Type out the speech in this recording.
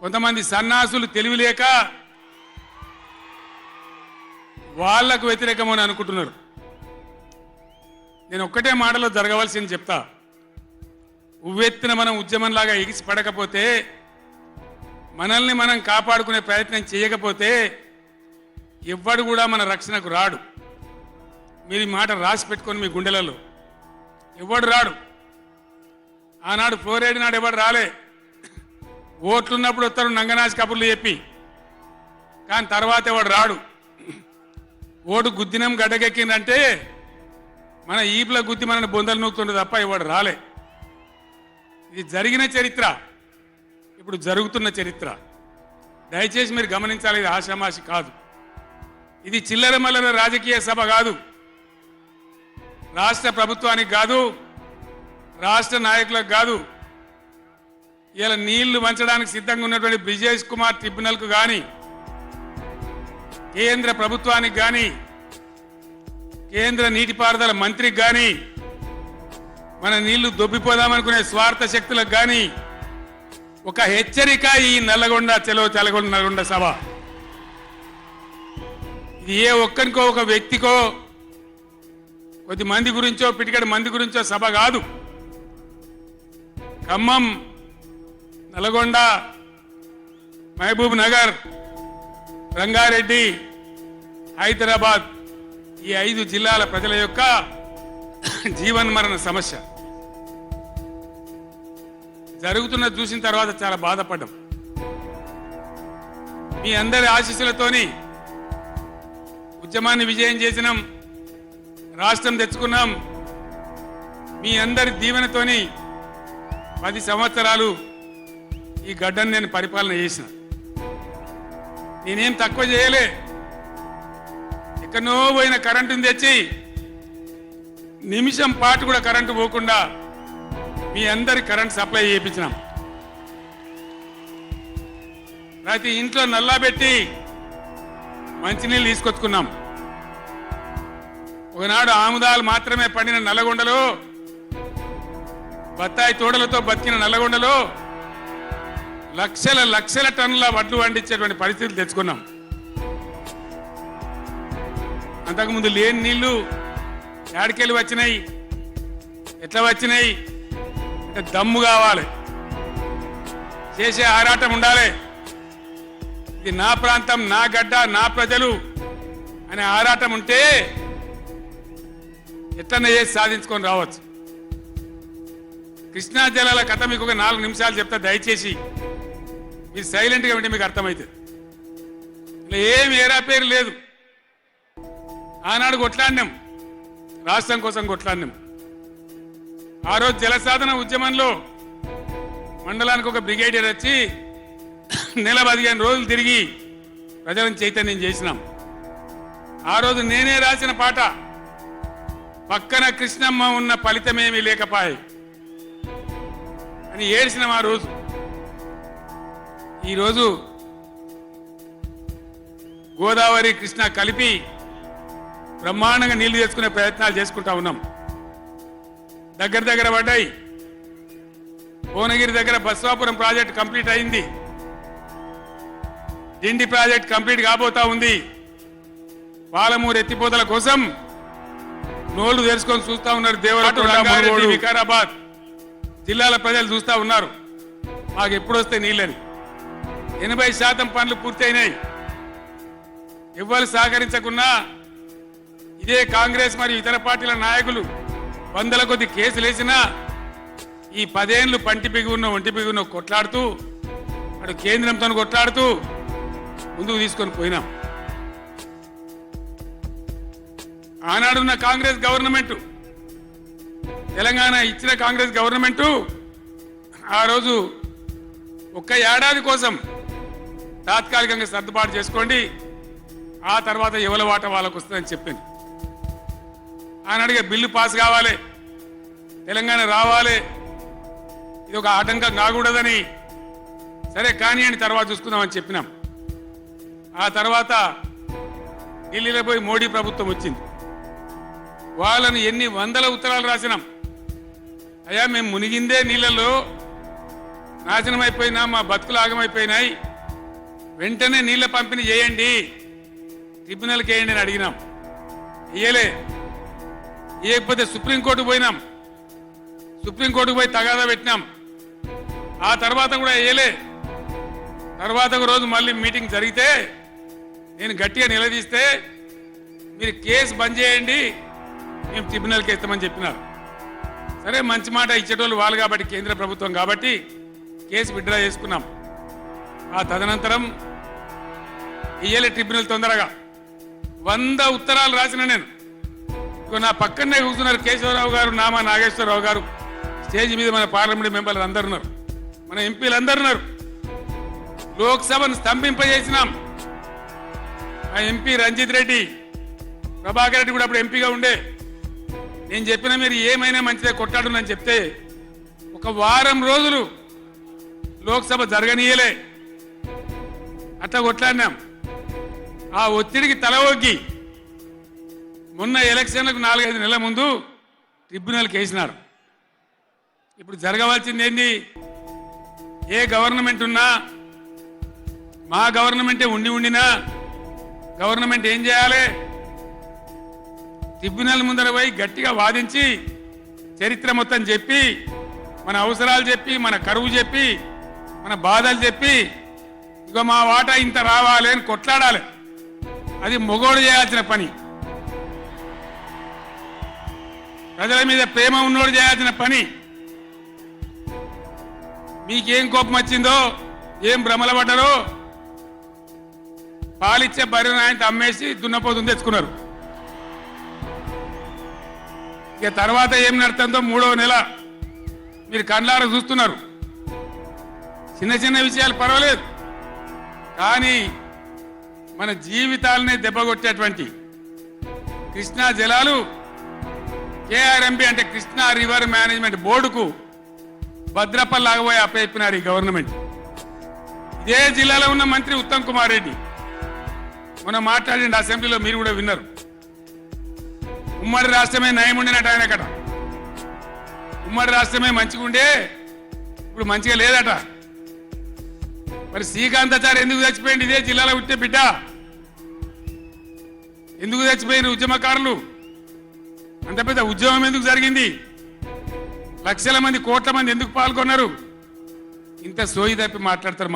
కొంతమంది సన్నాసులు తెలివి లేక వాళ్ళకు వ్యతిరేకమని అనుకుంటున్నారు. నేను ఒక్కటే మాటలో జరగవలసింది చెప్తా. ఉవ్వెత్తిన మనం ఉద్యమంలాగా ఎగిసి పడకపోతే మనల్ని మనం కాపాడుకునే ప్రయత్నం చేయకపోతే ఎవ్వడు కూడా మన రక్షణకు రాడు. మీరు ఈ మాట రాసి పెట్టుకొని మీ గుండెలలో. ఎవడు రాడు. ఆనాడు ఫ్లోరైడ్ నాడు ఎవడు రాలే. ఓట్లున్నప్పుడు వస్తారు నంగనాచి కబుర్లు చెప్పి. కానీ తర్వాత ఎవడు రాడు? ఓటు గుద్దినం గడ్డకెక్కిందంటే మన ఈపుల గుద్ది మనని బొందలు నూకుతుండే తప్ప ఇవాడు రాలే. ఇది జరిగిన చరిత్ర. ఇప్పుడు జరుగుతున్న చరిత్ర. దయచేసి మీరు గమనించాలి ఇది ఆషామాషి కాదు. ఇది చిల్లర మల్లర రాజకీయ సభ కాదు. రాష్ట్ర ప్రభుత్వానికి కాదు రాష్ట్ర నాయకులకు కాదు ఇలా నీళ్ళు వంచడానికి సిద్ధంగా ఉన్నటువంటి బ్రిజేష్ కుమార్ ట్రిబ్యునల్కు కానీ కేంద్ర ప్రభుత్వానికి కానీ కేంద్ర నీటిపారుదల మంత్రికి కానీ మన నీళ్ళు దొబ్బిపోదామనుకునే స్వార్థ శక్తులకు కానీ ఒక హెచ్చరిక ఈ నల్లగొండ చెలో చలగొండ నల్గొండ సభ. ఇది ఏ ఒక్కరికో ఒక వ్యక్తికో కొద్ది మంది గురించో పిటికడి మంది గురించో సభ కాదు. ఖమ్మం నల్గొండ మహబూబ్ నగర్ రంగారెడ్డి హైదరాబాద్ ఈ ఐదు జిల్లాల ప్రజల యొక్క జీవన్మరణ సమస్య. జరుగుతున్న చూసిన తర్వాత చాలా బాధపడ్డం. మీ అందరి ఆశీస్సులతోని ఉద్యమాన్ని విజయం చేసినాం రాష్ట్రం తెచ్చుకున్నాం. మీ అందరి దీవెనతోని పది సంవత్సరాలు ఈ గడ్డను నేను పరిపాలన చేసిన. నేనేం తక్కువ చేయలే. ఎక్కడో పోయిన కరెంటుని తెచ్చి నిమిషం పాటు కూడా కరెంటు పోకుండా మీ అందరి కరెంట్ సప్లై చేయించినాం. ప్రతి ఇంట్లో నల్లా పెట్టి మంచినీళ్ళు తీసుకొచ్చుకున్నాం. ఒకనాడు ఆముదాలు మాత్రమే పండిన నల్లగొండలో బత్తాయి తోడలతో బతికిన నల్లగొండలో లక్షల లక్షల టన్నుల వడ్లు పండించేటువంటి పరిస్థితులు తెచ్చుకున్నాం. అంతకుముందు లేని నీళ్ళు ఏడికెళ్ళి వచ్చినాయి ఎట్లా వచ్చినాయి? అంటే దమ్ము కావాలి. చేసే ఆరాటం ఉండాలి. ఇది నా ప్రాంతం నా గడ్డ నా ప్రజలు అనే ఆరాటం ఉంటే ఎట్లనే చేసి సాధించుకొని రావచ్చు. కృష్ణా జలాల కథ మీకు ఒక నాలుగు నిమిషాలు చెప్తా దయచేసి. మీరు సైలెంట్గా ఉంటే మీకు అర్థమవుతుంది ఇలా ఏం ఏరా పేరు లేదు. ఆనాడు కొట్లాడినాం. రాష్ట్రం కోసం కొట్లాడినాం. ఆ రోజు జలసాధన ఉద్యమంలో మండలానికి ఒక బ్రిగేడియర్ వచ్చి నెల పదిహేను రోజులు తిరిగి ప్రజలను చైతన్యం చేసినాం. ఆ రోజు నేనే రాసిన పాట పక్కన కృష్ణమ్మ ఉన్న ఫలితమేమీ లేకపాయి అని ఏడ్చినాం ఆ రోజు. ఈరోజు గోదావరి కృష్ణ కలిపి బ్రహ్మాండంగా నీళ్ళు తెచ్చుకునే ప్రయత్నాలు చేసుకుంటా ఉన్నాం. దగ్గర దగ్గర పడ్డాయి. భువనగిరి దగ్గర బస్వాపురం ప్రాజెక్ట్ కంప్లీట్ అయింది. డిండి ప్రాజెక్ట్ కంప్లీట్ కాబోతా ఉంది. పాలమూరు ఎత్తిపోతల కోసం నోళ్ళు తెరుచుకొని చూస్తా ఉన్నారు దేవరాటు రంగారెడ్డి వికారాబాద్. జిల్లాల ప్రజలు చూస్తా ఉన్నారు. మాకు ఎప్పుడు వస్తే నీళ్ళని. ఎనభై శాతం పనులు పూర్తయినాయి. ఎవ్వరు సహకరించకున్నా ఇదే కాంగ్రెస్ మరియు ఇతర పార్టీల నాయకులు వందల కొద్ది కేసులేసినా ఈ పదేళ్ళు పంటి బిగున్న ఒంటి బిగున్న కొట్లాడుతూ అటు కేంద్రంతో కొట్లాడుతూ ముందుకు తీసుకొని పోయినాం. ఆనాడున్న కాంగ్రెస్ గవర్నమెంట్ తెలంగాణ ఇచ్చిన కాంగ్రెస్ గవర్నమెంటు ఆ రోజు ఒక్క ఏడాది కోసం తాత్కాలికంగా సర్దుబాటు చేసుకోండి. ఆ తర్వాత ఎవల వాట వాళ్ళకు వస్తుందని చెప్పింది. ఆనాడుగా బిల్లు పాస్ కావాలి. తెలంగాణ రావాలి. ఇది ఒక ఆటంకం కాకూడదని. సరే కానీ అని తర్వాత చూసుకుందామని చెప్పినాం. ఆ తర్వాత ఢిల్లీలో పోయి మోడీ ప్రభుత్వం వచ్చింది. వాళ్ళని ఎన్ని వందల ఉత్తరాలు రాసినాం. అయ్యా మేము మునిగిందే నీళ్ళలో నాశనం అయిపోయినా మా బతుకులు ఆగమైపోయినాయి. వెంటనే నీళ్ళ పంపిణీ చేయండి. ట్రిబ్యునల్కి వేయండి అని అడిగినాం. ఇయ్యలే. ఇయ్యకపోతే సుప్రీంకోర్టుకు పోయినాం. సుప్రీంకోర్టుకు పోయి తగాదా పెట్టినాం. ఆ తర్వాత కూడా వేయలే తర్వాత ఒక రోజు మళ్ళీ మీటింగ్ జరిగితే నేను గట్టిగా నిలదీస్తే మీరు కేసు బంద్ చేయండి. మేము ట్రిబ్యునల్కి ఇస్తామని చెప్పినారు. సరే మంచి మాట ఇచ్చేటోళ్ళు వాళ్ళు కాబట్టి కేంద్ర ప్రభుత్వం కాబట్టి కేసు విత్డ్రా చేసుకున్నాం. ఆ తదనంతరం ఇయ్యలే ట్రిబ్యునల్ తొందరగా. వంద ఉత్తరాలు రాసిన నేను. నా పక్కనే కూర్చున్నారు కేశవరావు గారు నామా నాగేశ్వరరావు గారు. స్టేజ్ మీద మన పార్లమెంట్ మెంబర్లు అందరు ఉన్నారు. మన ఎంపీలు అందరు ఉన్నారు. లోక్సభను స్తంభింపజేసినాం. ఆ ఎంపీ రంజిత్ రెడ్డి ప్రభాకర్ రెడ్డి కూడా అప్పుడు ఎంపీగా ఉండే. నేను చెప్పిన మీరు ఏమైనా మంచిదే కొట్టాడునని చెప్తే ఒక వారం రోజులు లోక్సభ జరగనీయలే. అట్లా కొట్లాడినాం. ఆ ఒత్తిడికి తల ఒగ్గి మొన్న ఎలక్షన్లకు నాలుగైదు నెలల ముందు ట్రిబ్యునల్కి వేసినారు ఇప్పుడు జరగవలసింది ఏంది? ఏ గవర్నమెంట్ ఉన్నా మా గవర్నమెంటే ఉండి ఉండినా గవర్నమెంట్ ఏం చేయాలి? ట్రిబ్యునల్ ముందర పోయి గట్టిగా వాదించి చరిత్ర మొత్తం చెప్పి మన అవసరాలు చెప్పి మన కరువు చెప్పి మన బాధలు చెప్పి ఇక మా వాటా ఇంత రావాలి అని కొట్లాడాలి. అది మొగోడు చేయాల్సిన పని. ప్రజల మీద ప్రేమ ఉన్నోడు చేయాల్సిన పని. మీకేం కోపం వచ్చిందో ఏం భ్రమల పడ్డారో పాలిచ్చే బర్రెను ఆయన అమ్మేసి దున్నపోతుంది తెచ్చుకున్నారు. ఇక తర్వాత ఏం నడుతుందో మూడవ నెల మీరు కండ్లారా చూస్తున్నారు. చిన్న చిన్న విషయాలు పర్వాలేదు. కానీ మన జీవితాలనే దెబ్బగొట్టేటువంటి కృష్ణా జలాలు కేఆర్ఎంబి అంటే కృష్ణా రివర్ మేనేజ్మెంట్ బోర్డుకు భద్రపల్లాగబోయి అప్పయిపోయినారు ఈ గవర్నమెంట్. ఇదే జిల్లాలో ఉన్న మంత్రి ఉత్తమ్ కుమార్ రెడ్డి. మొన్న మాట్లాడండి అసెంబ్లీలో మీరు కూడా విన్నారు. ఉమ్మడి రాష్ట్రమే నయం ఉండినట్టు ఆయన అక్కడ ఉమ్మడి రాష్ట్రమే మంచిగా ఉండే ఇప్పుడు మంచిగా లేదట. మరి శ్రీకాంతాచారి ఎందుకు చచ్చిపోయింది ఇదే జిల్లాలో ఉంటే బిడ్డ. ఎందుకు చచ్చిపోయిన ఉద్యమకారులు? అంత పెద్ద ఉద్యమం ఎందుకు జరిగింది? లక్షల మంది కోట్ల మంది ఎందుకు పాల్గొన్నారు? ఇంత సోయి తప్పి మాట్లాడతారు